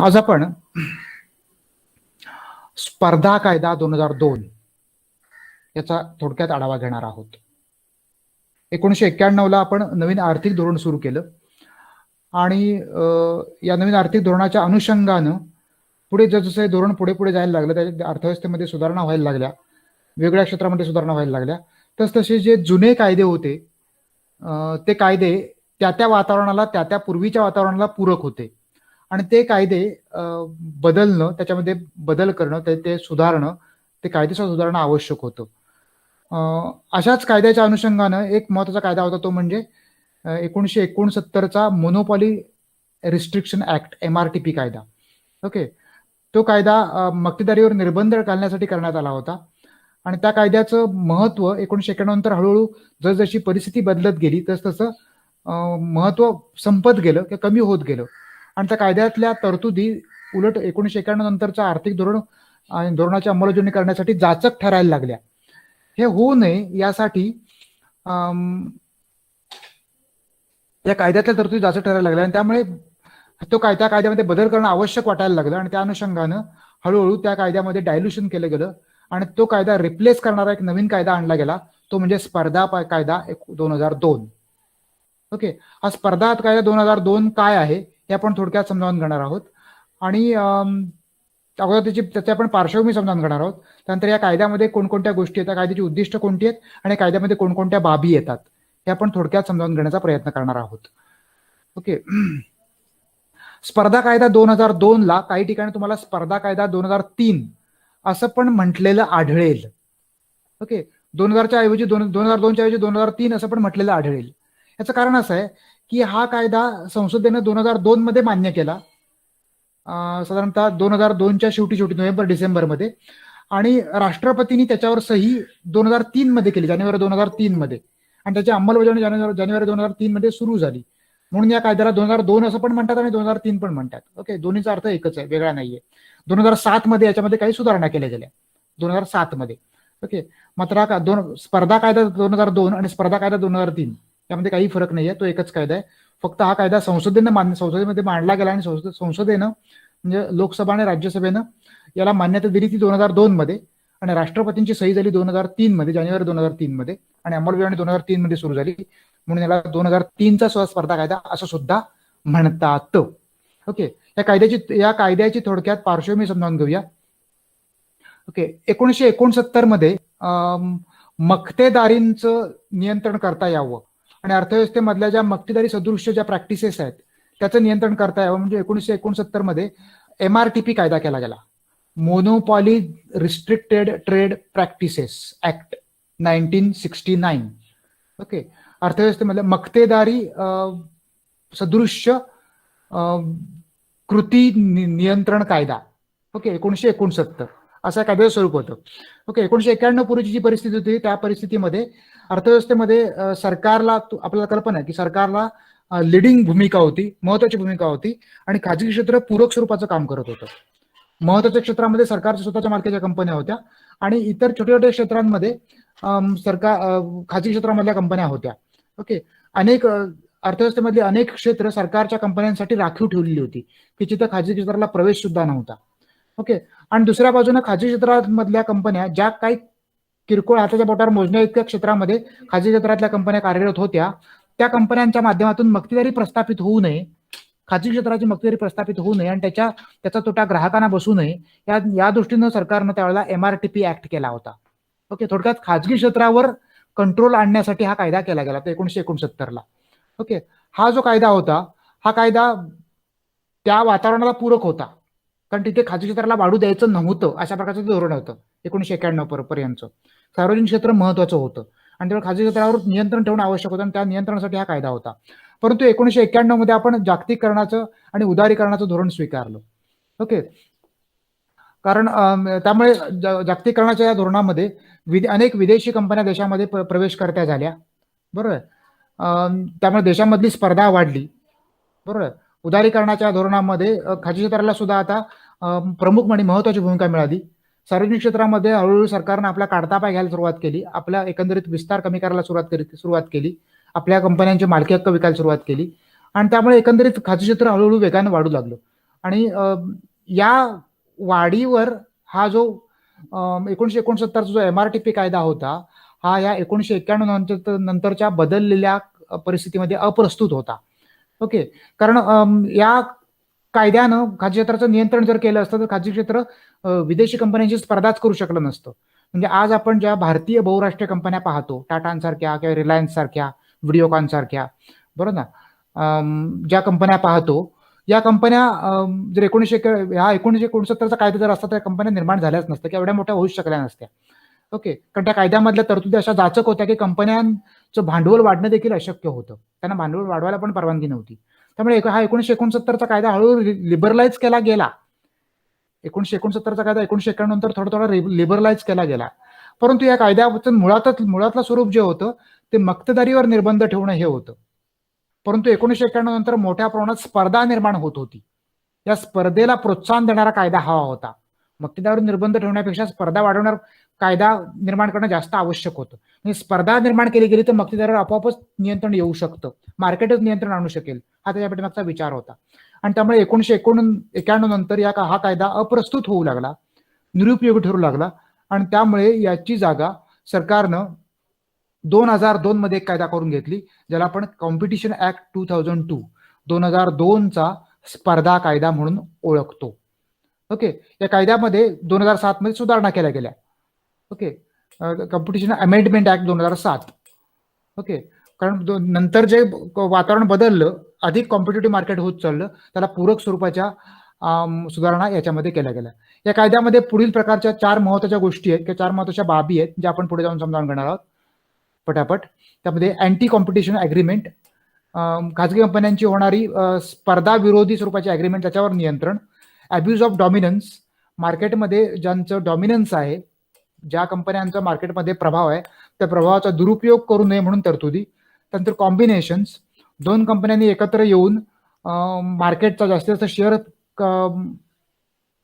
आज आपण स्पर्धा कायदा दोन हजार दोन याचा थोडक्यात आढावा घेणार आहोत. एकोणीसशे एक्क्याण्णवला आपण नवीन आर्थिक धोरण सुरू केलं आणि या नवीन आर्थिक धोरणाच्या अनुषंगानं पुढे जसजसं हे धोरण पुढे पुढे जायला लागलं त्याच्या अर्थव्यवस्थेमध्ये सुधारणा व्हायला लागल्या वेगळ्या क्षेत्रामध्ये सुधारणा व्हायला लागल्या तस तसे जे जुने कायदे होते ते कायदे त्या त्या वातावरणाला त्या त्या पूर्वीच्या वातावरणाला पूरक होते. आणि ते कायदे बदलणं त्याच्यामध्ये बदल करणं ते ते सुधारणं ते कायदेशीर सुधारणं आवश्यक होतं. अशाच कायद्याच्या अनुषंगानं एक महत्त्वाचा कायदा होता तो म्हणजे एकोणीशे एकोणीसशे एकोणसत्तरचा monopoly restriction act M R T P कायदा. ओके? तो कायदा मक्तेदारीवर निर्बंध घालण्यासाठी करण्यात आला होता. आणि त्या कायद्याचं महत्त्व एकोणीसशे एक्क्याण्णव नंतर हळूहळू जसजशी परिस्थिती बदलत गेली तस तसं महत्त्व संपत गेलं किंवा कमी होत गेलं. आणि त्या कायद्यातल्या तरतुदी उलट एकोणीसशे एक्क्याण्णव नंतरचं आर्थिक धोरण आणि धोरणाची अंमलबजावणी करण्यासाठी जाचक ठरायला लागल्या. हे होऊ नये यासाठी या कायद्यातल्या तरतुदी जाचक ठरायला लागल्या आणि त्यामुळे तो काय त्या कायद्यामध्ये बदल करणं आवश्यक वाटायला लागलं आणि त्या अनुषंगानं हळूहळू त्या कायद्यामध्ये डायल्युशन केलं गेलं आणि तो कायदा रिप्लेस करणारा एक नवीन कायदा आणला गेला तो म्हणजे स्पर्धा कायदा कायदा दोन हजार दोन. ओके? हा स्पर्धा कायदा दोन हजार दोन काय आहे? हे आपण थोडक्यात समजावून घेणार आहोत. आणि अगोदर त्याची त्याची आपण पार्श्वभूमी समजावून घेणार आहोत. त्यानंतर या कायद्यामध्ये कोणकोणत्या गोष्टी येतात कायद्याची उद्दिष्ट कोणती आहेत आणि कायद्यामध्ये कोणकोणत्या बाबी येतात हे आपण थोडक्यात समजावून घेण्याचा प्रयत्न करणार आहोत. ओके. स्पर्धा कायदा दोन हजार दोन ला काही ठिकाणी तुम्हाला स्पर्धा कायदा दोन हजार तीन असं पण म्हटलेलं आढळेल. ओके. दोन हजारच्या ऐवजी दोन दोन हजार दोनच्या ऐवजी दोन हजार तीन असं पण म्हटलेलं आढळेल. याचं कारण असं आहे की हा कायदा संसदेनं दोन हजार दोन मध्ये मान्य केला साधारणतः दोन हजार दोनच्या शेवटी शेवटी नोव्हेंबर डिसेंबरमध्ये आणि राष्ट्रपतींनी त्याच्यावर सही दोन हजार तीन मध्ये केली जानेवारी दोन हजार तीन मध्ये आणि त्याची अंमलबजावणी जानेवारी जानेवारी दोन हजार तीन मध्ये सुरू झाली म्हणून या कायद्याला दोन हजार दोन असं पण म्हणतात आणि दोन हजार तीन पण म्हणतात ओके दोन्हीचा अर्थ एकच आहे वेगळा नाहीये दोन हजार सात मध्ये याच्यामध्ये काही सुधारणा केल्या गेल्या दोन हजार सात मध्ये ओके मात्र दोन स्पर्धा कायदा दोन हजार दोन आणि स्पर्धा कायदा दोन हजार तीन त्यामध्ये काही फरक नाहीये. तो एकच कायदा आहे. फक्त हा कायदा संसदेनं मान्य संसदेमध्ये मांडला गेला आणि संसद संसदेनं म्हणजे लोकसभा आणि राज्यसभेनं याला मान्यता दिली ती दोन हजार दोन मध्ये आणि राष्ट्रपतींची सही झाली दोन हजार तीन मध्ये जानेवारी दोन हजार तीन मध्ये आणि अंमलबजावणी दोन हजार तीन मध्ये सुरू झाली. म्हणून याला दोन हजार तीनचा स्व स्पर्धा कायदा असं सुद्धा म्हणतात. ओके. या कायद्याची या कायद्याची थोडक्यात पार्श्वभूमी समजावून घेऊया. ओके. एकोणीसशे एकोणसत्तरमध्ये मक्तेदारींचं नियंत्रण करता यावं. आणि अर्थव्यवस्थेमधल्या ज्या मक्तेदारी सदृश्य ज्या प्रॅक्टिसेस आहेत त्याचं नियंत्रण करता यावं म्हणजे एकोणीसशे एकोणसत्तरमध्ये एम आर टी पी कायदा केला गेला. Monopoly restricted trade practices act nineteen sixty nine okay अर्थव्यवस्थेमधल्या मक्तेदारी सदृश्य अं, कृती नियंत्रण कायदा. ओके एकोणीसशे एकोणसत्तर. असं कायद्याचं स्वरूप होतं. ओके एकोणीसशे एक्क्याण्णव पूर्वीची जी परिस्थिती होती त्या परिस्थितीमध्ये अर्थव्यवस्थेमध्ये सरकारला आपल्याला कल्पना आहे की सरकारला लिडिंग भूमिका होती महत्वाची भूमिका होती आणि खाजगी क्षेत्र पूरक स्वरूपाचं काम करत होतं. महत्त्वाच्या क्षेत्रामध्ये सरकारच्या स्वतःच्या मालकीच्या कंपन्या होत्या आणि इतर छोट्या छोट्या क्षेत्रांमध्ये सरकार खाजगी क्षेत्रामधल्या कंपन्या होत्या. ओके? अनेक अर्थव्यवस्थेमधली अनेक क्षेत्र सरकारच्या कंपन्यांसाठी राखीव ठेवलेली होती की जिथं खाजगी क्षेत्राला प्रवेश सुद्धा नव्हता. ओके? आणि दुसऱ्या बाजूने खाजगी क्षेत्रामधल्या कंपन्या ज्या काही किरकोळ हाताच्या बोटावर मोजण्या इतक्या क्षेत्रामध्ये खाजगी क्षेत्रातल्या कंपन्या कार्यरत होत्या. त्या कंपन्यांच्या माध्यमातून मक्तेदारी प्रस्थापित होऊ नये. खाजगी क्षेत्राची मक्तेदारी प्रस्थापित होऊ नये आणि त्याच्या त्याचा तोटा ग्राहकांना बसू नये. या या दृष्टीनं सरकारनं त्यावेळेला M R T P act केला होता. ओके थोडक्यात खाजगी क्षेत्रावर कंट्रोल आणण्यासाठी हा कायदा केला गेला एकोणीशे एकोणसत्तरला. ओके हा जो कायदा होता हा कायदा त्या वातावरणाला पूरक होता. कारण तिथे खाजगी क्षेत्राला वाढू द्यायचं नव्हतं अशा प्रकारचं धोरण होतं एकोणीशे एक्क्याण्णव पर- पर्यंतचं. सार्वजनिक क्षेत्र महत्वाचं होतं. आणि त्यामुळे खाजगी क्षेत्रावर नियंत्रण ठेवणं आवश्यक होतं आणि त्या नियंत्रणासाठी हा कायदा होता. परंतु एकोणीसशे एक्क्याण्णवमध्ये आपण जागतिकीकरणाचं आणि उदारीकरणाचं धोरण स्वीकारलं. ओके? कारण त्यामुळे ज- जागतिकीकरणाच्या या धोरणामध्ये विदे- अनेक विदेशी कंपन्या देशामध्ये प्र- प्रवेश करत्या झाल्या. बरोबर? त्यामुळे देशामधली स्पर्धा वाढली. बरोबर? उदारीकरणाच्या धोरणामध्ये खाजगी क्षेत्राला सुद्धा आता प्रमुख आणि महत्वाची भूमिका मिळाली. सार्वजनिक क्षेत्रामध्ये हळूहळू सरकारनं आपला काढता पाय घ्यायला सुरुवात केली. आपल्या एकंदरीत विस्तार कमी करायला सुरुवात केली सुरुवात केली. आपल्या कंपन्यांचे मालकी हक्क विकायला सुरुवात केली. आणि त्यामुळे एकंदरीत खाजगी क्षेत्र हळूहळू वेगानं वाढू लागलं. आणि या वाढीवर हा जो एकोणीशे एकोणसत्तरचा जो एम आर टी पी कायदा होता हा या एकोणीशे एक्क्याण्णव नंतर नंतरच्या बदललेल्या परिस्थितीमध्ये अप्रस्तुत होता. ओके. कारण या कायद्यानं खाजगी क्षेत्राचं नियंत्रण जर केलं असतं तर खाजगी क्षेत्र विदेशी कंपन्यांची स्पर्धाच करू शकलं नसतं. म्हणजे आज आपण ज्या भारतीय बहुराष्ट्रीय कंपन्या पाहतो टाटांसारख्या किंवा रिलायन्स सारख्या व्हिडिओकॉन सारख्या बरोबर ना? ज्या कंपन्या पाहतो या कंपन्या जर एकोणीशे एक- हा एकोणीशे एकोणसत्तरचा कायदा जर असता तर कंपन्या निर्माण झाल्याच नसत्या किंवा एवढ्या मोठ्या होऊ शकल्या नसत्या. ओके? कारण त्या कायद्यामधल्या तरतुदी अशा जाचक होत्या की कंपन्यांचं भांडवल वाढणं देखील अशक्य होतं. त्यांना भांडवल वाढवायला पण परवानगी नव्हती. त्यामुळे हा एकोणीशे एकोणसत्तरचा कायदा हळूहळू लिबरलाइज केला गेला. एकोणीशे एकोणसत्तरचा कायदा एकोणीशे एक्क्याण्णव नंतर थोडा थोडा लिबरलाइज केला गेला. परंतु या कायद्याचं मुळातच मुळातलं स्वरूप जे होतं ते मक्तेदारीवर निर्बंध ठेवणं हे होतं. परंतु एकोणीशे एक्क्याण्णव नंतर मोठ्या प्रमाणात स्पर्धा निर्माण होत होती. या स्पर्धेला प्रोत्साहन देणारा कायदा हवा होता. मक्तेदारीवर निर्बंध ठेवण्यापेक्षा स्पर्धा वाढवणार कायदा निर्माण करणं जास्त आवश्यक होतं. म्हणजे स्पर्धा निर्माण केली गेली तर मक्तेदारावर आपोआपच नियंत्रण येऊ शकतं. मार्केटच नियंत्रण आणू शकेल. हा त्याच्या मागचा विचार होता. आणि त्यामुळे एकोणीशे एकोण एक्याण्णव नंतर या का- हा कायदा अप्रस्तुत होऊ लागला. निरुपयोगी ठरू लागला. आणि त्यामुळे याची जागा सरकारनं दोन हजार दोन मध्ये एक कायदा करून घेतली ज्याला आपण competition act two thousand two दोन हजार दोनचा स्पर्धा कायदा म्हणून ओळखतो. ओके? या कायद्यामध्ये दोन हजार सात मध्ये सुधारणा केल्या गेल्या. ओके? कॉम्पिटिशन अमेंडमेंट ऍक्ट दोन हजार सात. ओके? कारण नंतर जे वातावरण बदललं अधिक कॉम्पिटेटिव्ह मार्केट होत चाललं त्याला पूरक स्वरूपाच्या सुधारणा याच्यामध्ये केल्या गेल्या. या कायद्यामध्ये पुढील प्रकारच्या चार महत्त्वाच्या गोष्टी आहेत किंवा चार महत्त्वाच्या बाबी आहेत ज्या आपण पुढे जाऊन समजावून घेणार आहोत. पटापट. त्यामध्ये अँटी कॉम्पिटिशन अग्रीमेंट खाजगी कंपन्यांची होणारी स्पर्धा विरोधी स्वरूपाची अग्रीमेंट त्याच्यावर नियंत्रण. अब्युज ऑफ डॉमिनन्स मार्केटमध्ये ज्यांचं डॉमिनन्स आहे ज्या कंपन्यांचा मार्केटमध्ये प्रभाव आहे त्या प्रभावाचा दुरुपयोग करू नये म्हणून तरतुदी. त्यानंतर कॉम्बिनेशन्स दोन कंपन्यांनी एकत्र येऊन मार्केटचा जास्तीत जास्त शेअर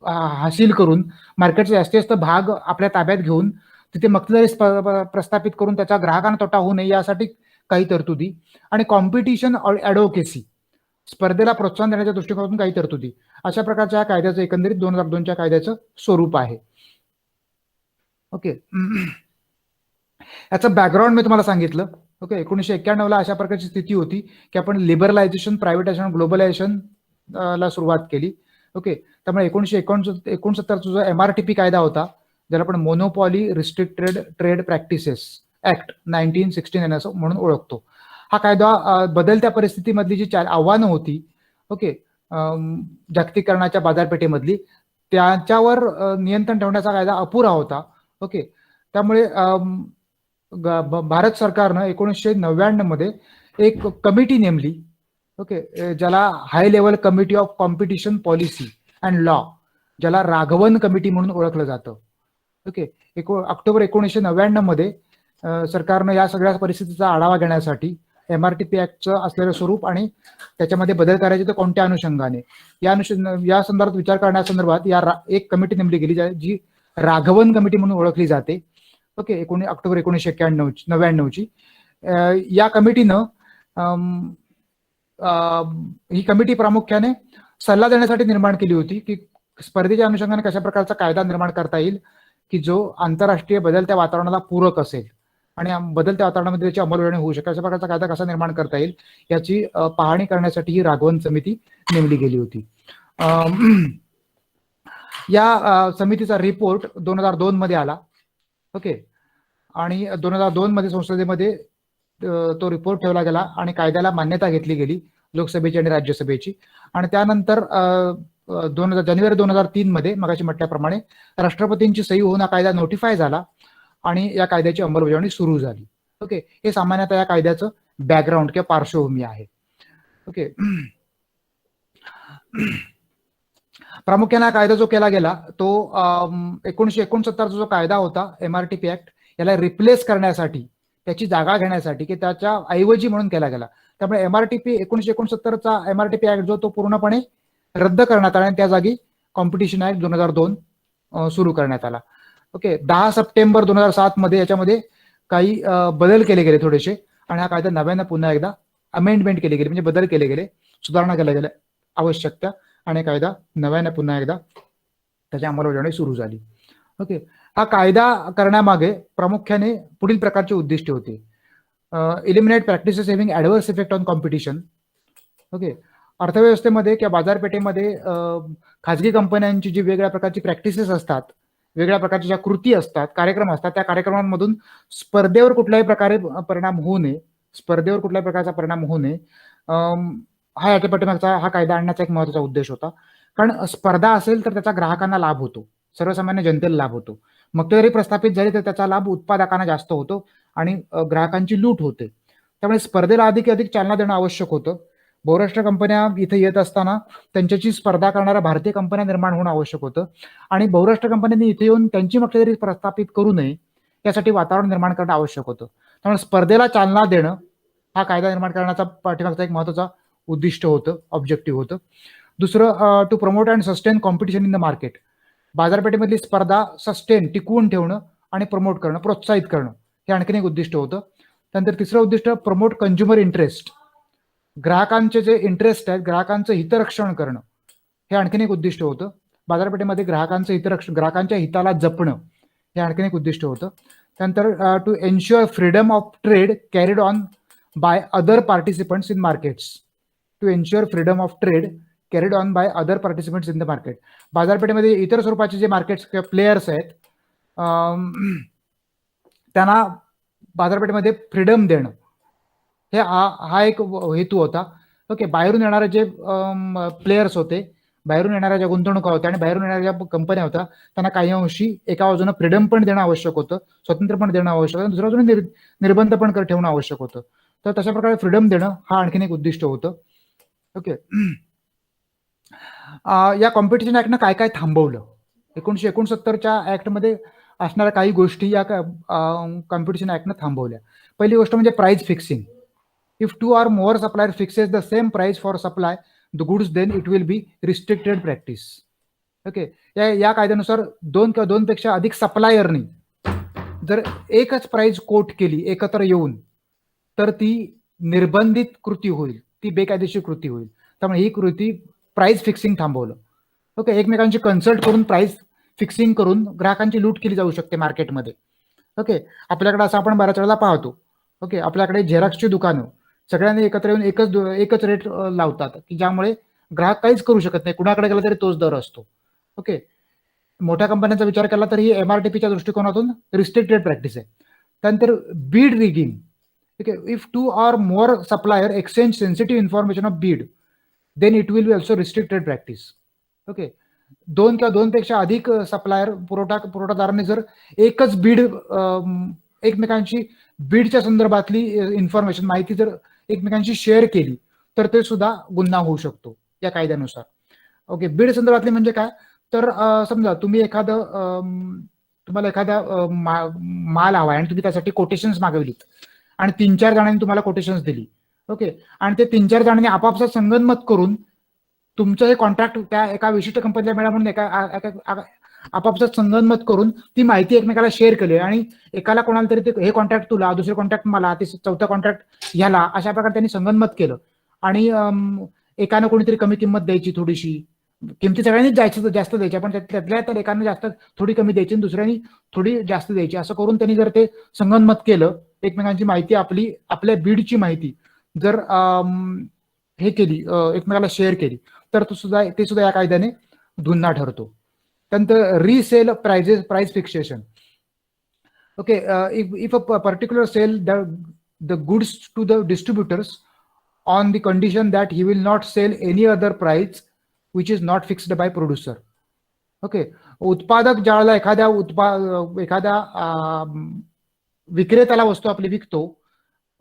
हासिल करून मार्केटचा जास्तीत जास्त भाग आपल्या ताब्यात घेऊन तिथे मक्तेदारी प्रस्थापित करून त्याचा ग्राहकांना तोटा होऊ नये यासाठी काही तरतुदी. आणि कॉम्पिटिशन ॲडव्होकेसी स्पर्धेला प्रोत्साहन देण्याच्या दृष्टिकोनातून काही तरतुदी. अशा प्रकारच्या कायद्याचं एकंदरीत दोन हजार दोनच्या कायद्याचं स्वरूप आहे. ओके. याचं बॅकग्राऊंड मी तुम्हाला सांगितलं. ओके एकोणीशे एक्क्याण्णवला अशा प्रकारची स्थिती होती की आपण लिबरलायझेशन प्रायव्हेटायझेशन ग्लोबलायझेशन ला सुरुवात केली. ओके त्यामुळे एकोणीशे एकोणसत्तर एकोणसत्तरचा जो एम आर टी पी कायदा होता ज्याला आपण monopoly restricted trade practices act nineteen sixty nine असं म्हणून ओळखतो. हा कायदा बदलत्या परिस्थितीमधली जी चार आव्हानं होती ओके जागतिकरणाच्या जागतिकीकरणाच्या बाजारपेठेमधली त्याच्यावर नियंत्रण ठेवण्याचा कायदा अपुरा होता. ओके त्यामुळे भारत सरकारनं एकोणीसशे नव्याण्णवमध्ये एक कमिटी नेमली. ओके ज्याला high level committee of competition policy and law ज्याला राघवन कमिटी म्हणून ओळखलं जातं. ओके एको ऑक्टोबर एकोणीसशे नव्याण्णवमध्ये सरकारनं या सगळ्या परिस्थितीचा आढावा घेण्यासाठी एम आर टी पी ऍक्टचं असलेलं स्वरूप आणि त्याच्यामध्ये बदल करायचे तर कोणत्या अनुषंगाने? या अनुषंग या संदर्भात विचार करण्यासंदर्भात या रा- एक कमिटी नेमली गेली जी राघवन कमिटी म्हणून ओळखली जाते. ओके एकोणी ऑक्टोबर एकोणीसशे एक्क्याण्णव नव्याण्णवची. या कमिटीनं ही कमिटी प्रामुख्याने सल्ला देण्यासाठी निर्माण केली होती की स्पर्धेच्या अनुषंगाने कशा प्रकारचा कायदा निर्माण करता येईल की जो आंतरराष्ट्रीय बदलत्या वातावरणाला पूरक असेल आणि बदलत्या वातावरणामध्ये त्याची अंमलबजावणी होऊ शकेल अशा प्रकारचा कायदा कसा निर्माण करता येईल याची पाहणी करण्यासाठी ही राघवन समिती नेमली गेली होती. या समितीचा रिपोर्ट दोन हजार दोन मध्ये आला. ओके. आणि दोन हजार दोन मध्ये संसदेमध्ये तो रिपोर्ट ठेवला गेला आणि कायद्याला मान्यता घेतली गेली लोकसभेची आणि राज्यसभेची. आणि त्यानंतर दोन हजार जानेवारी दोन हजार तीन मध्ये मगाशी म्हटल्याप्रमाणे राष्ट्रपतींची सही होऊन हा कायदा नोटिफाय झाला आणि या कायद्याची अंमलबजावणी सुरू झाली. ओके हे सामान्यतः या कायद्याचं बॅकग्राऊंड किंवा पार्श्वभूमी आहे. ओके. प्रामुख्याने हा कायदा जो केला गेला तो अम, एकोणीशे एकोणसत्तरचा जो कायदा होता एमआरटीपी ऍक्ट याला रिप्लेस करण्यासाठी त्याची जागा घेण्यासाठी की त्याच्या ऐवजी म्हणून केला गेला. त्यामुळे एमआरटीपी एकोणीशे एकोणसत्तरचा एमआरटीपी ऍक्ट जो तो पूर्णपणे रद्द करण्यात आला आणि त्या जागी कॉम्पिटिशन ऍक्ट दोन हजार दोन सुरू करण्यात आला. ओके दहा सप्टेंबर दोन हजार सात मध्ये याच्यामध्ये काही बदल केले गेले थोडेसे आणि हा कायदा नव्यानं पुन्हा एकदा अमेंडमेंट केली गेली म्हणजे बदल केले गेले सुधारणा केल्या गेल्या आवश्यकता आणि कायदा नव्याने पुन्हा एकदा त्याची अंमलबजावणी सुरू झाली. ओके हा कायदा करण्यामागे प्रामुख्याने पुढील प्रकारची उद्दिष्टे होती. Eliminate practices having adverse effect on competition okay अर्थव्यवस्थेमध्ये किंवा बाजारपेठेमध्ये खाजगी कंपन्यांची जी वेगळ्या प्रकारची प्रॅक्टिसेस असतात वेगळ्या प्रकारच्या ज्या कृती असतात कार्यक्रम असतात त्या कार्यक्रमांमधून स्पर्धेवर कुठल्याही प्रकारे परिणाम होऊ नये स्पर्धेवर कुठल्याही प्रकारचा परिणाम होऊ नये हा याच्या पाठीमागचा हा कायदा आणण्याचा एक महत्त्वाचा उद्देश होता. कारण स्पर्धा असेल तर त्याचा ग्राहकांना लाभ होतो. सर्वसामान्य जनतेला लाभ होतो. मग ते जरी प्रस्थापित झाली तर त्याचा लाभ उत्पादकांना जास्त होतो आणि ग्राहकांची लूट होते. त्यामुळे स्पर्धेला अधिक अधिक चालना देणं आवश्यक होतं. बहुराष्ट्र कंपन्या इथे येत असताना त्यांच्याशी स्पर्धा करणाऱ्या भारतीय कंपन्या निर्माण होणं आवश्यक होतं. आणि बहुराष्ट्र कंपन्यांनी इथे येऊन त्यांची मक्तेदारी प्रस्थापित करू नये यासाठी वातावरण निर्माण करणं आवश्यक होतं. त्यामुळे स्पर्धेला चालना देणं हा कायदा निर्माण करण्याचा पाठीमागचा एक महत्त्वाचा उद्दिष्ट होतं ऑब्जेक्टिव्ह होतं. दुसरं to promote and sustain competition in the market बाजारपेठेमधली स्पर्धा सस्टेन टिकवून ठेवणं आणि प्रमोट करणं प्रोत्साहित करणं हे आणखीन एक उद्दिष्ट होतं. त्यानंतर तिसरं उद्दिष्ट प्रमोट कंझ्युमर इंटरेस्ट ग्राहकांचे जे इंटरेस्ट आहेत ग्राहकांचं हितरक्षण करणं हे आणखीन एक उद्दिष्ट होतं. बाजारपेठेमध्ये ग्राहकांचं हितरक्षण ग्राहकांच्या हिताला जपणं हे आणखीन एक उद्दिष्ट होतं. त्यानंतर to ensure freedom of trade carried on by other participants in markets to ensure freedom of trade carried on by other participants in the market बाजारपेठेमध्ये इतर स्वरूपाचे जे मार्केट्स प्लेयर्स आहेत त्यांना बाजारपेठेमध्ये फ्रीडम देणं. हे हा हा एक हेतू होता. ओके बाहेरून येणारे जे प्लेयर्स होते बाहेरून येणाऱ्या ज्या गुंतवणुका होत्या आणि बाहेरून येणाऱ्या ज्या कंपन्या होत्या त्यांना काही अंशी एका बाजूनं फ्रीडम पण देणं आवश्यक होतं स्वतंत्र पण देणं आवश्यक होतं दुसऱ्या बाजूने निर्बंध पण कर ठेवणं आवश्यक होतं. तर तशा प्रकारे फ्रीडम देणं हा आणखीन एक उद्दिष्ट होतं. ओके या कॉम्पिटिशन ऍक्टनं काय काय थांबवलं? एकोणीशे एकोणसत्तरच्या ऍक्टमध्ये असणाऱ्या काही गोष्टी या कॉम्पिटिशन ऍक्टनं थांबवल्या. पहिली गोष्ट म्हणजे price fixing if two or more supplier fixes the same price for supply the goods then it will be restricted practice okay या या कायद्यानुसार दोन किंवा दोनपेक्षा अधिक सप्लायरनी जर एकच प्राइस कोट केली एकत्र येऊन तर ती निर्बंधित कृती होईल. ती बेकायदेशीर कृती होईल. त्यामुळे ही कृती प्राइस फिक्सिंग थांबवलं. ओके एकमेकांशी कन्सल्ट करून प्राइस फिक्सिंग करून ग्राहकांची लूट केली जाऊ शकते मार्केटमध्ये ओके आपल्याकडे असं आपण बऱ्याच वेळेला पाहतो. ओके आपल्याकडे झेरॉक्सची दुकानं सगळ्यांनी एकत्र येऊन एकच एकच रेट लावतात. की ज्यामुळे ग्राहक काहीच करू शकत नाही. कुणाकडे गेला तरी तोच दर असतो. ओके मोठ्या कंपन्यांचा विचार केला तर ही एमआरटीपीच्या दृष्टिकोनातून रिस्ट्रिक्टेड प्रॅक्टिस आहे. त्यानंतर bid rigging okay if two or more supplier exchange sensitive information of bid then it will be also restricted practice okay दोन किंवा दोनपेक्षा अधिक सप्लायर पुरवठा पुरवठादारांनी जर एकच बीड एकमेकांशी बीडच्या संदर्भातली इन्फॉर्मेशन माहिती जर एकमेकांशी शेअर केली तर ते सुद्धा गुन्हा होऊ शकतो या कायद्यानुसार. ओके बीड संदर्भातली म्हणजे काय? तर समजा तुम्ही एखादं तुम्हाला एखादा मा- माल हवा आणि तुम्ही त्यासाठी कोटेशन्स मागवलीत आणि तीन चार जणांनी तुम्हाला कोटेशन्स दिली ओके. आणि ते तीन चार जणांनी आपापसात संगनमत करून तुमचं हे कॉन्ट्रॅक्ट त्या एका विशिष्ट कंपनीला मिळा म्हणून एका आपापसात संगनमत करून ती माहिती एकमेकाला शेअर केली. आणि एकाला कोणाला तरी ते हे कॉन्ट्रॅक्ट तुला दुसरे कॉन्ट्रॅक्ट मला ते चौथा कॉन्ट्रॅक्ट ह्याला अशा प्रकारे त्यांनी संगनमत केलं. आणि एकानं कोणीतरी कमी किंमत द्यायची थोडीशी. किमती सगळ्यांनीच जायचं जास्त द्यायच्या पण त्यातल्या तर एकानं जास्त थोडी कमी द्यायची आणि दुसऱ्यानी थोडी जास्त द्यायची. असं करून त्यांनी जर ते संगनमत केलं एकमेकांची माहिती आपली आपल्या बीडची माहिती जर हे केली एकमेकाला शेअर केली तर तो सुद्धा ते सुद्धा या कायद्याने गुन्हा ठरतो. त्यानंतर resale prices price fixation okay if if a particular sell the the goods to the distributors on the condition that he will not sell any other price which is not fixed by producer okay उत्पादक ज्यावेळेला एखाद्या उत्पा एखाद्या विक्रेत्याला वस्तू आपली विकतो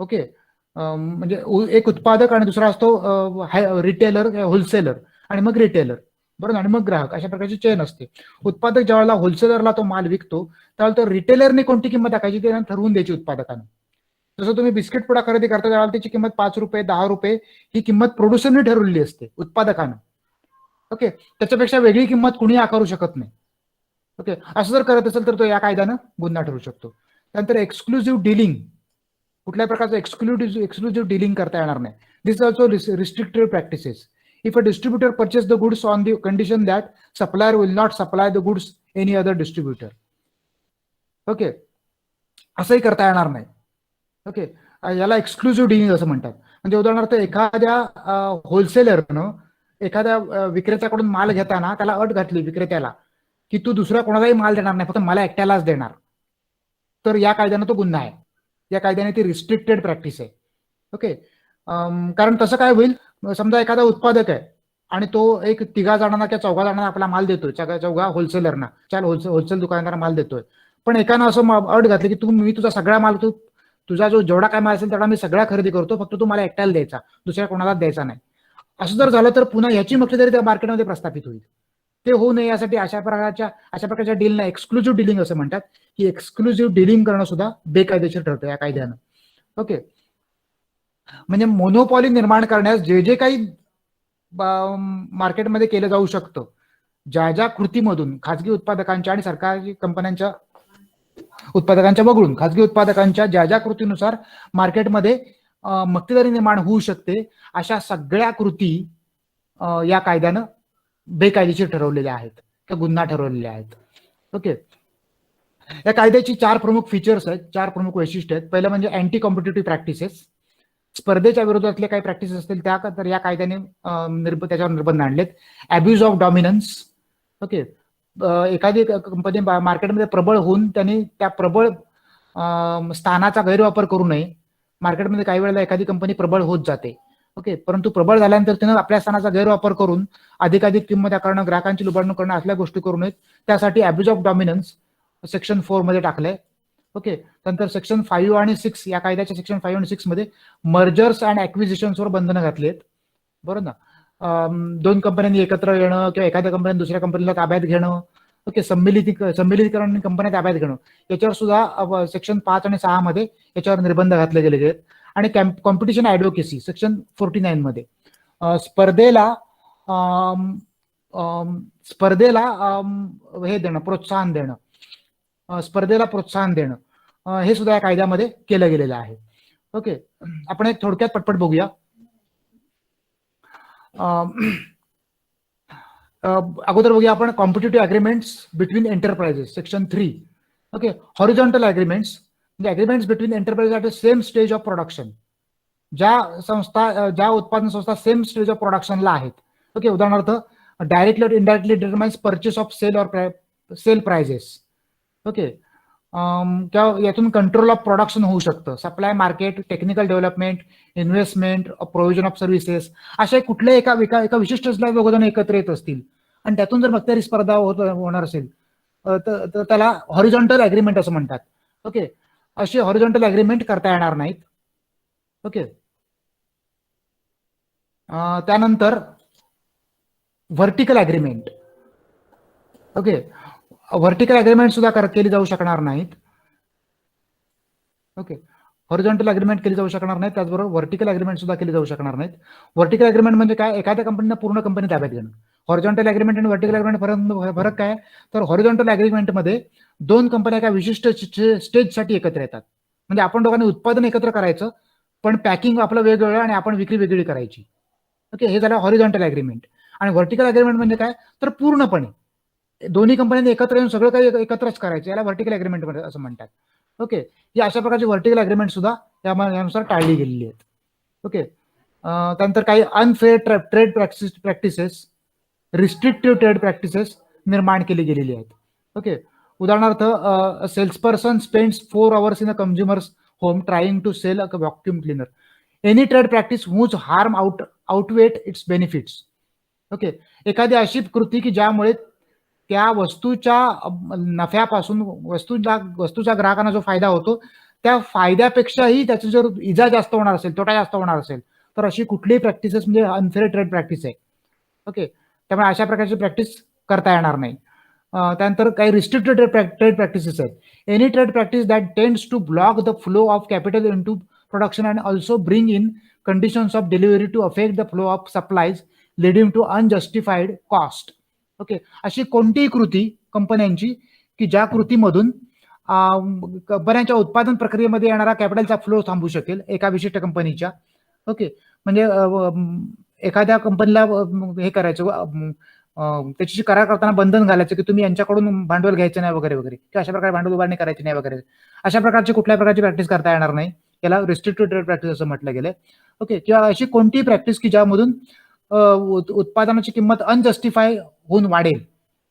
okay म्हणजे एक उत्पादक आणि दुसरा असतो रिटेलर होलसेलर आणि मग रिटेलर बरोबर? आणि मग ग्राहक. अशा प्रकारची चेन असते. उत्पादक ज्यावेळेला होलसेलरला तो माल विकतो त्यावेळेला तो रिटेलरने कोणती किंमत टाकायची ते ठरवून द्यायची उत्पादकांना. जसं तुम्ही बिस्किट पुडा खरेदी करता त्यावेळेला त्याची किंमत पाच रुपये दहा रुपये ही किंमत प्रोड्युसरने ठरवलेली असते उत्पादकानं. ओके? त्याच्यापेक्षा वेगळी किंमत कुणी आकारू शकत नाही. ओके? असं जर करत असेल तर तो या कायद्यानं गुन्हा ठरू शकतो. त्यानंतर एक्सक्लुझिव्ह डिलिंग कुठल्याही प्रकारचं एक्सक्लुझिव्ह एक्सक्लुसिव्ह डिलिंग करता येणार नाही. This also restricted practices if a distributor purchase the goods on the condition that supplier will not supply the goods any other distributor okay असंही करता येणार नाही. ओके याला एक्सक्लुझिव्ह डिलिंग असं म्हणतात. म्हणजे उदाहरणार्थ एखाद्या होलसेलरनं एखाद्या विक्रेत्याकडून माल घेताना त्याला अट घातली विक्रेत्याला की तू दुसऱ्या कोणालाही माल देणार नाही फक्त मला एकट्यालाच देणार. तर या कायद्यानं तो गुन्हा आहे. या कायद्याने ती रिस्ट्रिक्टेड प्रॅक्टिस आहे. ओके um, कारण तसं काय होईल? समजा एखादा उत्पादक आहे आणि तो एक तिघा जणांना किंवा चौघा जणांना आपला माल देतोय. चौघा चौघा होलसेलरना चाल होलसेल होलसेल दुकानदार माल देतोय. पण एकानं असं अट घातली की तू मी तुझा सगळा माल तू तुझा जो जेवढा काय माल असेल तेवढा मी सगळा खरेदी करतो. फक्त तू मला एकट्याला द्यायचा. दुसऱ्या कोणाला द्यायचा नाही. असं जर झालं तर पुन्हा ह्याची मक्तेदारी त्या मार्केटमध्ये प्रस्थापित होईल. ते होऊ नये यासाठी अशा प्रकारच्या अशा प्रकारच्या डीलना एक्सक्लुझिव्ह डिलिंग असं म्हणतात. की एक्सक्लुझिव्ह डिलिंग करणं सुद्धा बेकायदेशीर ठरतं या कायद्यानं. ओके म्हणजे मोनोपॉली निर्माण करण्यास जे जे काही मार्केटमध्ये केलं जाऊ शकतं ज्या ज्या कृतीमधून खाजगी उत्पादकांच्या आणि सरकारी कंपन्यांच्या उत्पादकांच्या वगळून खाजगी उत्पादकांच्या ज्या ज्या कृतीनुसार मार्केटमध्ये मक्तेदारी निर्माण होऊ शकते अशा सगळ्या कृती या कायद्यानं बेकायदेशीर ठरवलेल्या आहेत किंवा गुन्हा ठरवलेल्या आहेत. ओके या कायद्याची चार प्रमुख फीचर्स आहेत चार प्रमुख वैशिष्ट्य आहेत. पहिलं म्हणजे अँटी कॉम्पिटेटिव्ह प्रॅक्टिसेस स्पर्धेच्या विरोधातले काही प्रॅक्टिस असतील त्या तर या कायद्याने निर्ब त्याच्यावर निर्बंध आणलेत. अब्युज ऑफ डॉमिनन्स ओके एखादी कंपनी मार्केटमध्ये प्रबळ होऊन त्यांनी त्या प्रबळ स्थानाचा गैरवापर करू नये. मार्केटमध्ये काही वेळेला एखादी कंपनी प्रबळ होत जाते. ओके परंतु प्रबळ झाल्यानंतर तिनं आपल्या स्थानाचा गैरवापर करून अधिकाधिक किंमत आकारणं ग्राहकांची लुबाडणूक करणं असल्या गोष्टी करू नयेत. त्यासाठी अब्युज ऑफ डॉमिनन्स सेक्शन फोरमध्ये टाकलंय. ओके नंतर सेक्शन फाईव्ह आणि सिक्स या कायद्याच्या सेक्शन फाईव्ह आणि सिक्समध्ये मर्जर्स अँड वर बंधनं घातली आहेत बरोबर ना दोन कंपन्यांनी एकत्र येणं किंवा एखाद्या कंपनीने दुसऱ्या कंपनीला ताब्यात घेणं. ओके संमिलित संमिलीकरण कंपन्या ताब्यात घेणं. याच्यावर सुद्धा सेक्शन पाच आणि सहा मध्ये याच्यावर निर्बंध घातले गेलेले आहेत. आणि competition advocacy section forty nine मध्ये. स्पर्धेला स्पर्धेला हे देणं प्रोत्साहन देणं. स्पर्धेला प्रोत्साहन देणं. हे सुद्धा या कायद्यामध्ये केलं गेलेलं आहे. ओके आपण एक थोडक्यात पटपट बघूया. अगोदर बघूया आपण competitive agreements between enterprises section three okay horizontal agreements the agreements between enterprise at a same stage of production ज्या संस्था ज्या उत्पादन संस्था सेम स्टेज ऑफ प्रोडक्शनला आहेत. ओके उदाहरणार्थ directly or indirectly determines purchase of sale or sale prices okay किंवा यातून control of production होऊ शकतं. Supply market technical development investment provision of services अशा कुठल्या एका एका एका विशिष्ट स्लॅब दोघं एकत्र येत असतील. आणि त्यातून जर मक्तारी स्पर्धा होत होणार असेल तर तर त्याला हॉरिझॉन्टल अग्रीमेंट असं म्हणतात. ओके अशी हॉरिझॉन्टल अग्रीमेंट करता येणार नाहीत. ओके त्यानंतर vertical agreement okay vertical agreement सुद्धा कर- केली जाऊ शकणार नाहीत. ओके हॉरिझॉन्टल अग्रीमेंट केली जाऊ शकणार नाहीत. त्याचबरोबर व्हर्टिकल अग्रीमेंट सुद्धा केली जाऊ शकणार नाहीत. व्हर्टिकल अग्रीमेंट म्हणजे काय? एखाद्या कंपनीनं पूर्ण कंपनी ताब्यात घेणं. हॉरिझॉन्टल अग्रीमेंट आणि व्हर्टिकल अग्रीमेंट फरक फरक काय? तर हॉरिझॉन्टल अग्रीमेंटमध्ये दोन कंपन्या एका विशिष्ट स्टेजसाठी एकत्र येतात. म्हणजे आपण दोघांनी उत्पादन एकत्र करायचं पण पॅकिंग आपलं वेगवेगळं आणि आपण विक्री वेगळी करायची. ओके हे झालं हॉरिझॉन्टल अग्रीमेंट आणि व्हर्टिकल अग्रीमेंट म्हणजे काय? तर पूर्णपणे. दोन्ही कंपन्यांनी एकत्र येऊन सगळं काही एकत्रच करायचं. याला व्हर्टिकल अग्रीमेंट असं म्हणतात. ओके ही अशा प्रकारची व्हर्टिकल अग्रीमेंट सुद्धा यानुसार टाळली गेलेली आहेत. ओके त्यानंतर काही unfair trade practice practices restrictive trade practices निर्माण केली गेलेली आहेत. ओके उदाहरणार्थ sales person spends four hours in a consumers home trying to sell a vacuum cleaner any trade practice whose harm out outweigh its benefits okay एखादी अशी कृती की ज्यामुळे त्या वस्तूच्या नफ्यापासून वस्तूला वस्तूच्या ग्राहकांना जो फायदा होतो त्या फायद्यापेक्षाही त्याचा जर इजा जास्त होणार असेल तोटा जास्त होणार असेल तर अशी कुठलीही प्रॅक्टिसेस म्हणजे अनफेअर ट्रेड प्रॅक्टिस आहे. ओके त्यामुळे अशा प्रकारची प्रॅक्टिस करता येणार नाही. त्यानंतर काही रिस्ट्रिक्टेड ट्रेड प्रॅक्टिसेस आहेत. Any trade practice that tends to block the flow of capital into production and also bring in conditions of delivery to affect the flow of supplies leading to unjustified cost okay अशी कोणतीही कृती कंपन्यांची की ज्या कृतीमधून कंपन्यांच्या उत्पादन प्रक्रियेमध्ये येणारा कॅपिटलचा फ्लो थांबू शकेल एका विशिष्ट कंपनीच्या. ओके म्हणजे एखाद्या कंपनीला हे करायचं त्याच्याशी करार करताना बंधन घालायचं की तुम्ही यांच्याकडून भांडवल घ्यायचं नाही वगैरे वगैरे. किंवा अशा प्रकारे भांडवल उभारणी करायची नाही वगैरे. अशा प्रकारची कुठल्याही प्रकारची प्रॅक्टिस करता येणार नाही. याला रिस्ट्रिक्टेड ट्रेड प्रॅक्टिस असं म्हटलं गेलं ओके किंवा अशी कोणतीही प्रॅक्टिस की ज्यामधून उत्पादनाची किंमत अनजस्टिफाय होऊन वाढेल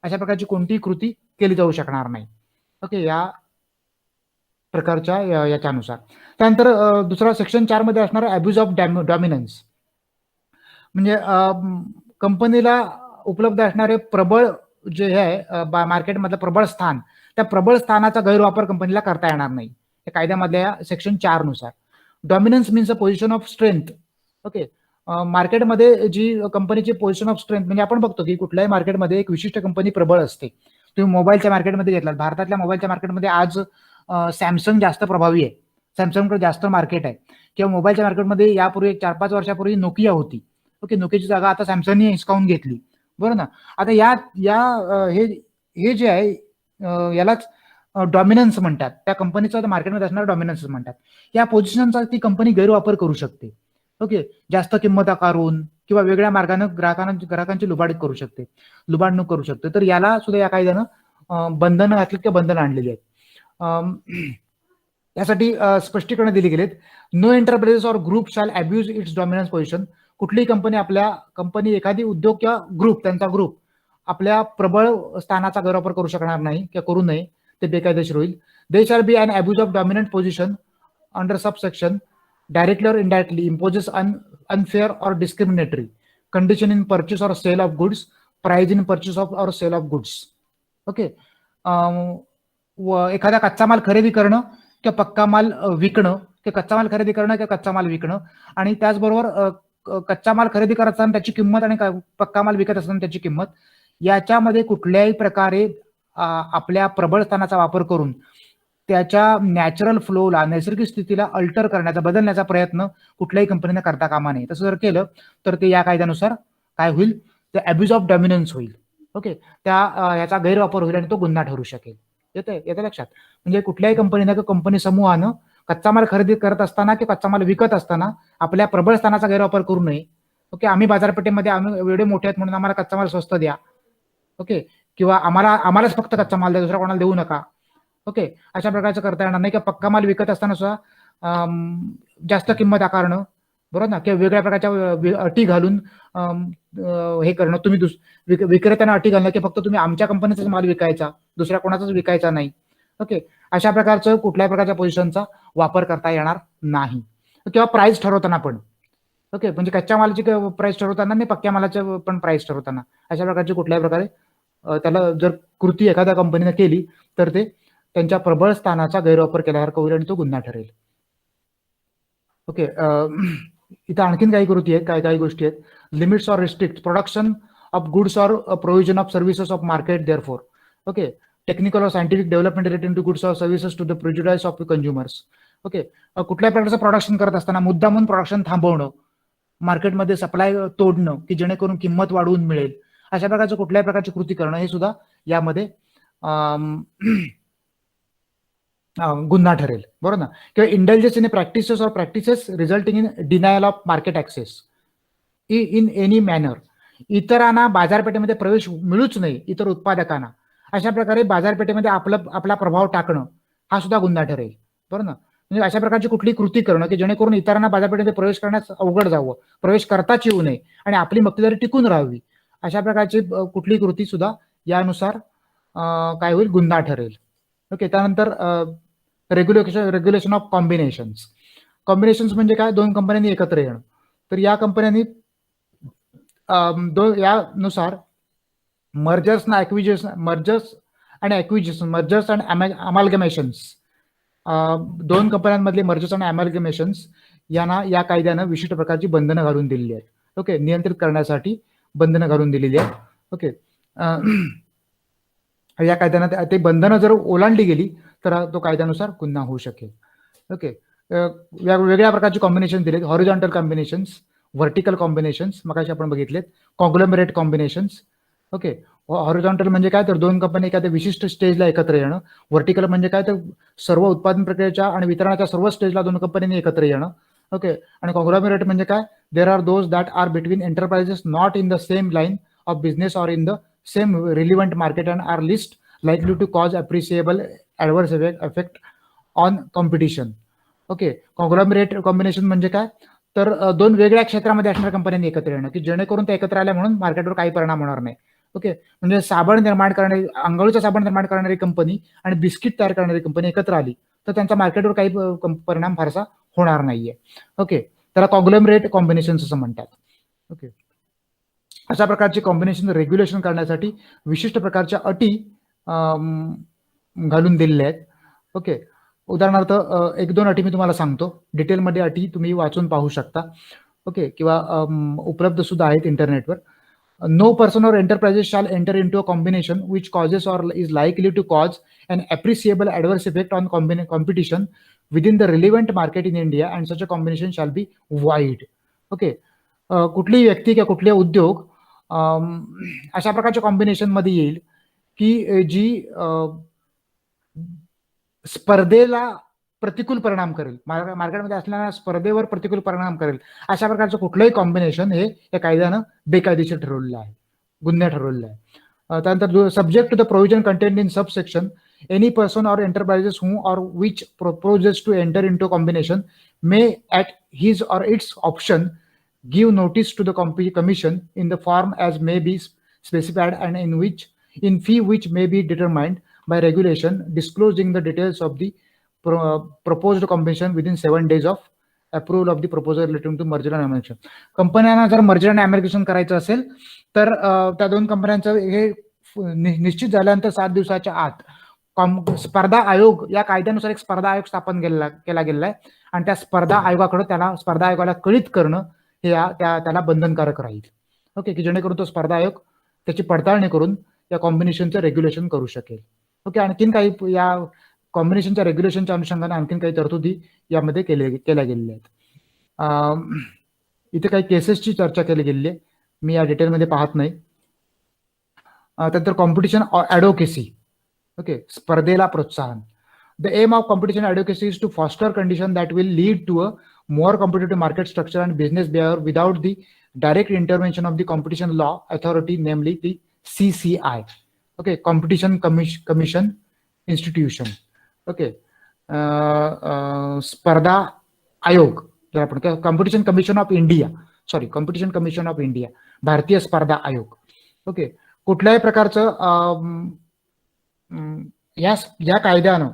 अशा प्रकारची कोणतीही कृती केली जाऊ शकणार नाही. ओके या प्रकारच्या याच्यानुसार. त्यानंतर दुसरा सेक्शन चारमध्ये असणार अब्युज ऑफ डॉमिनन्स म्हणजे कंपनीला उपलब्ध असणारे प्रबळ जे हे आहे बा- मार्केटमधलं प्रबळ स्थान त्या प्रबळ स्थानाचा गैरवापर कंपनीला करता येणार नाही. या कायद्यामधल्या section चारनुसार. Dominance means a position of strength okay मार्केटमध्ये जी कंपनीची पोझिशन ऑफ स्ट्रेंथ म्हणजे आपण बघतो की कुठल्याही मार्केटमध्ये एक विशिष्ट कंपनी प्रबळ असते. तुम्ही मोबाईलच्या मार्केटमध्ये घेतलात. भारतातल्या मोबाईलच्या मार्केटमध्ये आज सॅमसंग जास्त प्रभावी आहे. सॅमसंगकडे जास्त मार्केट आहे. किंवा मोबाईलच्या मार्केटमध्ये यापूर्वी एक चार पाच वर्षापूर्वी नोकिया होती. ओके नोकियाची जागा आता सॅमसंगने हिसकावून घेतली. बरोबर ना? आता या या हे हे जे आहे यालाच डॉमिनन्स म्हणतात. त्या कंपनीचा मार्केटमध्ये असणारा डॉमिनन्स म्हणतात. या पोझिशनचा ती कंपनी गैरवापर करू शकते. ओके? जास्त किंमत आकारून किंवा वेगळ्या मार्गाने ग्राहकांना ग्राहकांची लुबाडीत करू शकते. लुबाडणूक करू शकते. तर याला सुद्धा या कायद्यानं बंधनं घातली किंवा बंधनं आणलेली आहेत. यासाठी स्पष्टीकरण दिली गेलेत. No enterprises or group shall abuse its dominance position कुठलीही कंपनी आपल्या कंपनी एखादी उद्योग किंवा ग्रुप त्यांचा ग्रुप आपल्या प्रबळ स्थानाचा गैरवापर करू शकणार नाही किंवा करू नये ते बेकायदेशीर होईल. They shall be an abuse of dominant position under subsection directly or indirectly imposes an unfair or discriminatory condition in purchase or sale of goods price in purchase of or sale of goods okay एखादा कच्चा माल खरेदी करणं किंवा पक्का माल विकणं किंवा कच्चा माल खरेदी करणं किंवा कच्चा माल विकणं आणि त्याचबरोबर कच्चा माल खरेदी करत असताना त्याची किंमत आणि पक्का माल विकत असताना त्याची किंमत याच्यामध्ये कुठल्याही प्रकारे आपल्या प्रबळ स्थानाचा वापर करून त्याच्या नॅचरल फ्लोला नैसर्गिक स्थितीला अल्टर करण्याचा बदलण्याचा प्रयत्न कुठल्याही कंपनीने करता कामा नये. तसं जर केलं तर ते या कायद्यानुसार काय होईल? ते अब्युज ऑफ डॉमिनन्स होईल. ओके त्या याचा गैरवापर होईल आणि तो गुन्हा ठरू शकेल. येते येते लक्षात? म्हणजे कुठल्याही कंपनीनं किंवा कंपनी समूहानं कच्चा माल खरेदी करत असताना किंवा कच्चा माल विकत असताना आपल्या प्रबळ स्थानाचा गैरवापर करू नये. ओके? आम्ही बाजारपेठेमध्ये आम्ही एवढे मोठे आहेत म्हणून आम्हाला कच्चा माल स्वस्त द्या. ओके? किंवा आम्हाला आम्हालाच फक्त कच्चा माल द्या दुसऱ्या कोणाला देऊ नका. ओके? अशा प्रकारचं करता येणार नाही. किंवा पक्का माल विकत असताना सुद्धा जास्त किंमत आकारणं बरोबर ना? किंवा वेगळ्या प्रकारच्या अटी घालून हे करणं. तुम्ही दुस विक- विक्रेत्यांना अटी घालणं की फक्त तुम्ही आमच्या कंपनीचाच माल विकायचा दुसऱ्या कोणाचाच विकायचा नाही. ओके अशा प्रकारचं कुठल्याही प्रकारच्या पोझिशनचा वापर करता येणार नाही. किंवा प्राइस ठरवताना पण. ओके म्हणजे कच्च्या मालाची प्राइस ठरवताना आणि पक्क्या मालाचं पण प्राइस ठरवताना. अशा प्रकारची कुठल्याही प्रकारे त्याला जर कृती एखाद्या कंपनीने केली तर ते त्यांच्या प्रबळ स्थानाचा गैरवापर केल्यासारखं होईल आणि तो गुन्हा ठरेल. ओके इथं आणखीन काही कृती आहेत काही काही गोष्टी आहेत. Limits or restrict production of goods or provision of services of market there for okay technical or scientific development related to goods or services to the prejudice of consumers okay कुठल्याही प्रकारचं प्रोडक्शन करत असताना मुद्दा म्हणून production थांबवणं मार्केटमध्ये supply तोडणं की जेणेकरून किंमत वाढवून मिळेल अशा प्रकारचं कुठल्याही प्रकारची कृती करणं हे सुद्धा यामध्ये गुन्हा ठरेल. बरोबर ना? किंवा indulges in practices or practices resulting in denial of market access in any manner इतरांना बाजारपेठेमध्ये प्रवेश मिळूच नाही इतर उत्पादकांना. अशा प्रकारे बाजारपेठेमध्ये आपलं आपला प्रभाव टाकणं हा सुद्धा गुन्हा ठरेल. बरं ना? म्हणजे अशा प्रकारची कुठली कृती करणं की जेणेकरून इतरांना बाजारपेठेमध्ये प्रवेश करण्यास अवघड जावं प्रवेश करताच येऊ नये आणि आपली मक्तेदारी टिकून राहावी अशा प्रकारची कुठली कृती सुद्धा यानुसार काय होईल गुन्हा ठरेल. ओके त्यानंतर regulation regulation of combinations combinations म्हणजे काय? दोन कंपन्यांनी एकत्र येणं. तर या कंपन्यांनी दोन दो यानुसार मर्जर्स ना ऍक्विजेशन मर्जर्स आणि ऍक्विजेशन मर्जर्स अँड अमालगमेशन्स दोन कंपन्यांमधले मर्जर्स आणि अमालगमेशन्स यांना या कायद्यानं विशिष्ट प्रकारची बंधनं घालून दिलेली आहेत. ओके नियंत्रित करण्यासाठी बंधनं घालून दिलेली आहेत. ओके या कायद्यानं ते- बंधनं जर ओलांडली गेली तर तो कायद्यानुसार गुन्हा होऊ शकेल. ओके वेगवेगळ्या प्रकारचे कॉम्बिनेशन दिलेत. हॉरिझॉन्टल कॉम्बिनेशन्स व्हर्टिकल कॉम्बिनेशन्स मग आपण बघितलेत. कॉंग्लोमरेट कॉम्बिनेशन्स ओके हॉरिझॉन्टल म्हणजे काय तर दोन कंपनी एखाद्या विशिष्ट स्टेजला एकत्र येणं. व्हर्टिकल म्हणजे काय तर सर्व उत्पादन प्रक्रियेच्या आणि वितरणाच्या सर्व स्टेजला दोन कंपन्यांनी एकत्र येणं. ओके आणि कॉंग्लॉमेरेट म्हणजे काय? There are those that are between enterprises not in the same line of business or in the same relevant market and are least likely to cause appreciable adverse effect on competition okay conglomerate combination म्हणजे काय? तर दोन वेगळ्या क्षेत्रामध्ये असणाऱ्या कंपन्यांनी एकत्र येणं. की जेणेकरून ते एकत्र आल्या म्हणून मार्केटवर काही परिणाम होणार नाही. ओके. म्हणजे साबण निर्माण करणारी आंघोळीचा साबण निर्माण करणारी कंपनी आणि बिस्किट तयार करणारी कंपनी एकत्र आली तर त्यांचा मार्केटवर काही परिणाम फारसा होणार नाहीये. ओके. त्याला कॉंग्लॉमरेट कॉम्बिनेशन असं म्हणतात. ओके. अशा प्रकारचे कॉम्बिनेशन रेग्युलेशन करण्यासाठी विशिष्ट प्रकारच्या अटी घालून दिलेल्या आहेत. ओके. उदाहरणार्थ एक दोन अटी मी तुम्हाला सांगतो. डिटेलमध्ये अटी तुम्ही वाचून पाहू शकता. ओके. किंवा उपलब्ध सुद्धा आहेत इंटरनेटवर no person or enterprises shall enter into a combination which causes or is likely to cause an appreciable adverse effect on combine competition within the relevant market in India and such a combination shall be void okay कुठलीही व्यक्ती किंवा कुठले उद्योग अम, अशा प्रकारच्या combination मध्ये येईल की अ, जी अ, स्पर्धेला प्रतिकूल परिणाम करेल. मार्केटमध्ये असणाऱ्या स्पर्धेवर प्रतिकूल परिणाम करेल. अशा प्रकारचं कुठलंही कॉम्बिनेशन हे या कायद्यानं बेकायदेशीर ठरवलेलं आहे. गुन्हे ठरवलेलं आहे. त्यानंतर subject to the provision contained in sub section any person or enterprises who or which proposes to enter into combination may at his or its option give to the the commission in the form as may be specified and in which in fee which may be determined by regulation disclosing the details of the the pro- uh, proposed combination days of days of the of the to merger to कंपन्यांना जर merger and अमेरिकेशन करायचं असेल तर त्या दोन कंपन्यांचं हे निश्चित झाल्यानंतर सात दिवसाच्या आत कॉम- स्पर्धा आयोग या कायद्यानुसार एक स्पर्धा आयोग स्थापन केलेला केला गेलेला आहे. आणि त्या स्पर्धा आयोगाकडे त्याला स्पर्धा आयोगाला कळित करणं हे त्या त्याला बंधनकारक राहील. ओके? की जेणेकरून तो स्पर्धा आयोग त्याची पडताळणी करून या कॉम्बिनेशनचं रेग्युलेशन करू शकेल. ओके? आणखीन काही या कॉम्बिनेशनच्या रेग्युलेशनच्या अनुषंगाने आणखीन काही तरतुदी यामध्ये केले केल्या गेलेल्या आहेत. इथे काही केसेसची चर्चा केली गेलेली आहे. मी या डिटेलमध्ये पाहत नाही. त्यानंतर कॉम्पिटिशन ऍडव्होकेसी ओके स्पर्धेला प्रोत्साहन. The aim of competition advocacy is to foster condition that will lead to a more competitive market structure and business behaviour without the direct intervention of the competition law authority namely the C C I okay competition commission institution okay. स्पर्धा आयोग जर आपण competition commission of India sorry competition commission of India भारतीय स्पर्धा आयोग. Okay. कुठल्याही प्रकारचं या या कायद्यानं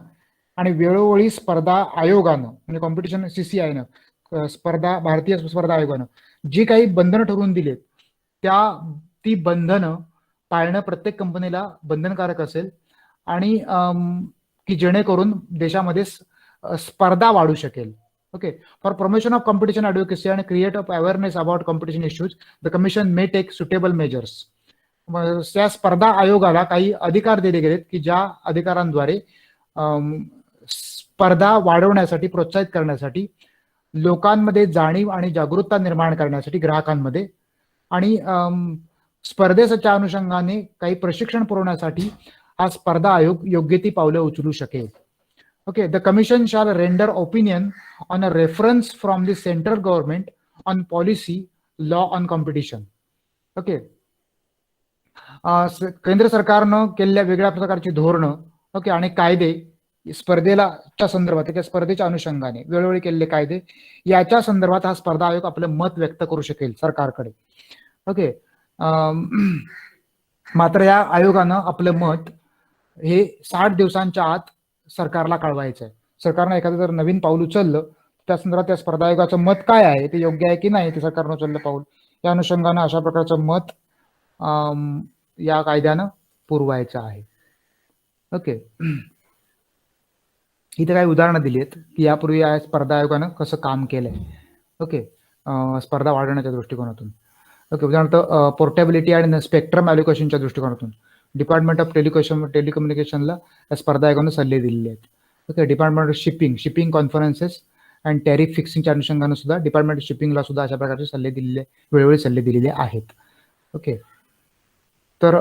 आणि वेळोवेळी स्पर्धा आयोगानं म्हणजे कॉम्पिटिशन सीसीआयनं स्पर्धा भारतीय स्पर्धा आयोगानं जी काही बंधनं ठरवून दिलीत त्या ती बंधनं पाळणं प्रत्येक कंपनीला बंधनकारक असेल. आणि की जेणेकरून देशामध्ये स्पर्धा वाढू शकेल. Okay? For promotion of competition advocacy आणि create of awareness about competition issues the commission may take suitable measures त्या स्पर्धा आयोगाला काही अधिकार दिले गेलेत की ज्या अधिकारांद्वारे स्पर्धा वाढवण्यासाठी प्रोत्साहित करण्यासाठी लोकांमध्ये जाणीव आणि जागरूकता निर्माण करण्यासाठी ग्राहकांमध्ये आणि स्पर्धेच्या अनुषंगाने काही प्रशिक्षण पुरवण्यासाठी हा स्पर्धा आयोग योग्य ती पावलं उचलू शकेल. Okay the commission shall render opinion on a reference from the central government on policy law on competition okay केंद्र सरकारनं केलेल्या वेगळ्या प्रकारची धोरणं ओके आणि कायदे स्पर्धेला च्या संदर्भात किंवा स्पर्धेच्या अनुषंगाने वेळोवेळी केलेले कायदे याच्या संदर्भात हा स्पर्धा आयोग आपलं मत व्यक्त करू शकेल सरकारकडे. ओके मात्र या आयोगानं आपलं मत हे साठ दिवसांच्या आत सरकारला कळवायचं आहे सरकारनं एखादं जर नवीन पाऊल उचललं त्या संदर्भात त्या स्पर्धा आयोगाचं मत काय आहे? ते योग्य आहे की नाही ते सरकारनं उचललं पाऊल? या अनुषंगानं अशा प्रकारचं मत या कायद्यानं पुरवायचं आहे. ओके. इथे काही उदाहरणं दिली आहेत की यापूर्वी या स्पर्धा आयोगानं कसं काम केलंय. ओके. स्पर्धा वाढवण्याच्या दृष्टिकोनातून. ओके उदाहरणार्थ पोर्टेबिलिटी आणि स्पेक्ट्रम अलोकेशनच्या दृष्टिकोनातून. डिपार्टमेंट ऑफ टेलिकॉशन टेलिकम्युनिकेशनला या स्पर्धा आयोगानं सल्ले दिलेले आहेत. Okay department of shipping shipping conferences and tariff फिक्सिंगच्या अनुषंगानं सुद्धा डिपार्टमेंट ऑफ शिपिंगला सुद्धा अशा प्रकारचे सल्ले दिलेले वेळोवेळी सल्ले दिलेले आहेत. ओके तर